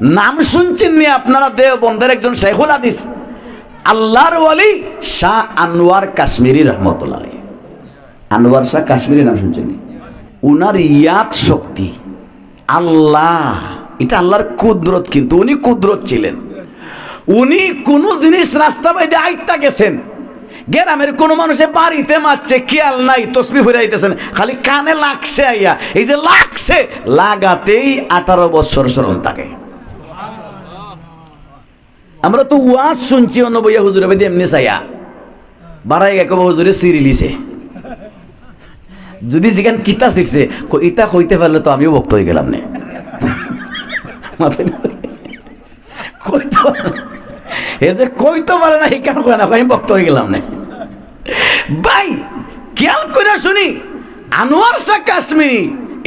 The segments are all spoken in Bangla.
নাম শুনছেন নি আপনারা দেওবন্দের একজন শেখুল হাদিস। আল্লাহর ওয়ালি শাহ আনোয়ার কাশ্মীরি রহমতুল্লাহ। আনোয়ার শাহ কাশ্মীরি নাম শুনছেন নি? উনার ইয়াদ শক্তি, আল্লাহ, এটা আল্লাহর কুদরত কিন্তু উনি কুদরত ছিলেন। উনি কোন জিনিস রাস্তা বাইদে আইটটা গেছেন। গ্রামের কোন মানুষে বাড়িতে মারছে, খেয়াল নাই, তসবি ফিরে আইতেছেন খালি কানে লাগছে আইয়া। এই যে লাগছে, লাগাতেই আঠারো বছর স্মরণ থাকে আমরা তো ওয়াজ শুনছি, অন্য বইয়া হুজুরে বেদি এমনি চাইয়া বাড়াই গেকে হুজুরে সিরি লিছে। যদি যেখান কিতা শিখছে ইতা হইতে পারলে তো আমিও ভক্ত হয়ে গেলাম নে? কইতে। এ যে কইতে পারে না, এই কেন কয় না, আমি ভক্ত হয়ে গেলাম না। ভাই, খেয়াল করে শুনি, আনোয়ার শাহ কাশ্মীরি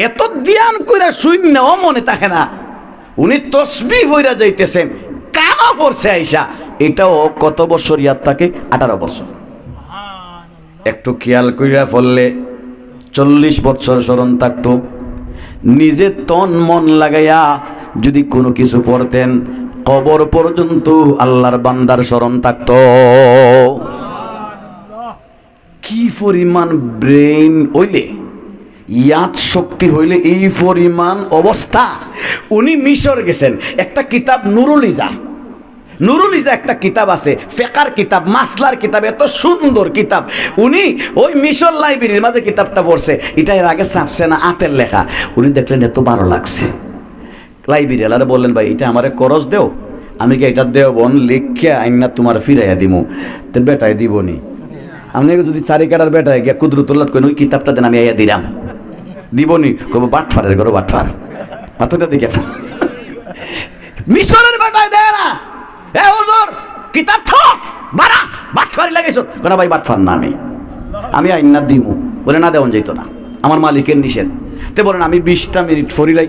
এত ধ্যান করে শূন্য মনে থাকে না। উনি তসবি হইরা যাইতেছেন। কানা পড়ছে আইসা। এটাও কত বছর ইয়াদ থাকে? আঠারো বছর। একটু খেয়াল কইরা ফললে চল্লিশ বছর স্মরণ থাকতো। নিজে তন মন লাগাইয়া যদি কোনো কিছু পড়তেন কবর পর্যন্ত আল্লাহর বান্দার স্মরণ থাকতো। কি পরিমাণ ব্রেন হইলে ইয়াদ শক্তি হইলে এই পরিমাণ অবস্থা। উনি মিশর গেছেন, একটা কিতাব নুরুল ইজা নুরুল ইজা একটা কিতাব আছে, ফেকার কিতাব, মাসলার কিতাব, এত সুন্দর কিতাব। উনি ওই মিশর লাইব্রেরির মাঝে কিতাবটা পড়ছে, এটা এর আগে ছাপছে না, আটের লেখা। উনি দেখলেন এত ভালো লাগছে। লাইব্রেরি আলারে বললেন, ভাই, এটা আমারে করজ দেও। আমি কি এটা দেও বোন? লিখে আইনা তোমার ফিরাইয়া দিমু। তো বেটাই দিবনি। আপনি যদি চারি কাটার বেটায় গিয়া কুদরতুল্লাহ কইন, ওই কিতাবটা দেন, আমি আইয়া দিলাম দিবনি কব বাটফারের ঘর বাটফার পাথরটা দেখে মিশরের বেটায় দেয় না। এ হুজুর, কিতাব ঠক বাড়া বাটফারি লাগাইছো কোনা ভাই বাটফার না আমি। আমি আইনা দিমু। বলে, না, দেওয়ান যাইতো না। আমার মালিকের নিষেধ। তে বলেন, আমি বিশটা মিনিট ফরিলাই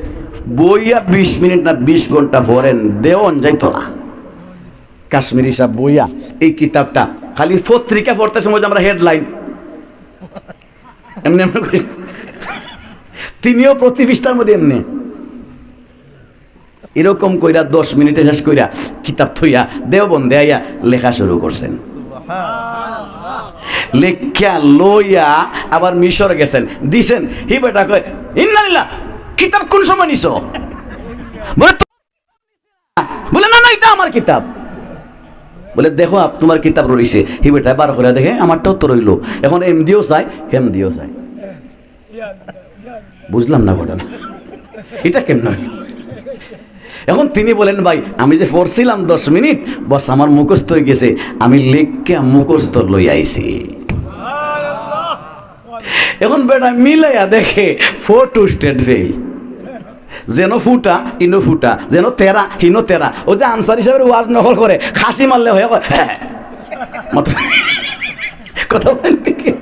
বইয়া বিশ মিনিট না বিশ ঘণ্টা ফরেন দেওয়ান যাইতো না। কাশ্মীরি সাহেব বইয়া এই কিতাবটা খালি পত্রিকা পড়তে সময় আমরা হেডলাইন। এমনি এমনি তিনিও প্রতি পৃষ্ঠার মধ্যে এমনি। এরকম কইরা দশ মিনিটে শেষ কইরা কিতাব থইয়া দেওবন দেয়া লেখা শুরু করছেন। লেখা লইয়া আবার মিশর গেছেন। দিছেন হি বেটা কয় ইন্নালিল্লাহ কিতাব কোন সময় নিছ? বলে বলে না না এটা আমার কিতাব। বলে দেখো আপ তোমার কিতাব রইছে। হি বেটা বার করে দেখে আমারটাও তো রইল। এখন এম দিও চাই হেম দিও চাই বুঝলাম না ঘটনা এটা কেমন এখন তিনি বলেন, ভাই, আমি যে পড়ছিলাম দশ মিনিট, বস, আমার মুখস্থ হয়ে গেছে। আমি লেখকে মুখস্থ লই আইছি। এখন বেটা মিলাইয়া দেখে ফোর টু স্টেট ফেল। যেন ফুটা, ইনো ফুটা, যেন তেরা, হিনো তেরা। ও যে আনসার হিসাবে ওয়াজ নকল করে, খাসি মারলে হয়ে হ্যাঁ মাত্র- কথা বলেন কি?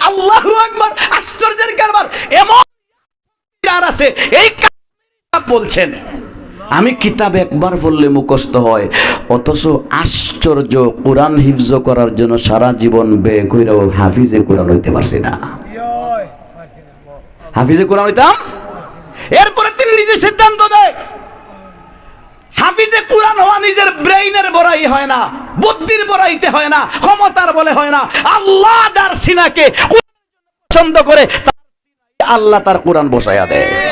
আল্লাহু আকবার আশ্চর্যের কারবার বলছেন। আমি কিতাব একবার পড়লে মুখস্থ হয়, অথচ আশ্চর্য কোরআন হিফজ করার জন্য সারা জীবন ব্যয় কইরাও হাফিজে কোরআন হইতে পারছি না। হাফিজে কোরআন হইতাম? এরপরে তিনি নিজে সিদ্ধান্ত দেয়, হাফিজে কোরআন হওয়া নিজের ব্রেইনের বড়াই হয় না, বুদ্ধির বড়াইতে হয় না, ক্ষমতার বলে হয় না। আল্লাহ যার সিনাকে পছন্দ করে আল্লাহ তার কোরআন বসাইয়া দেয়।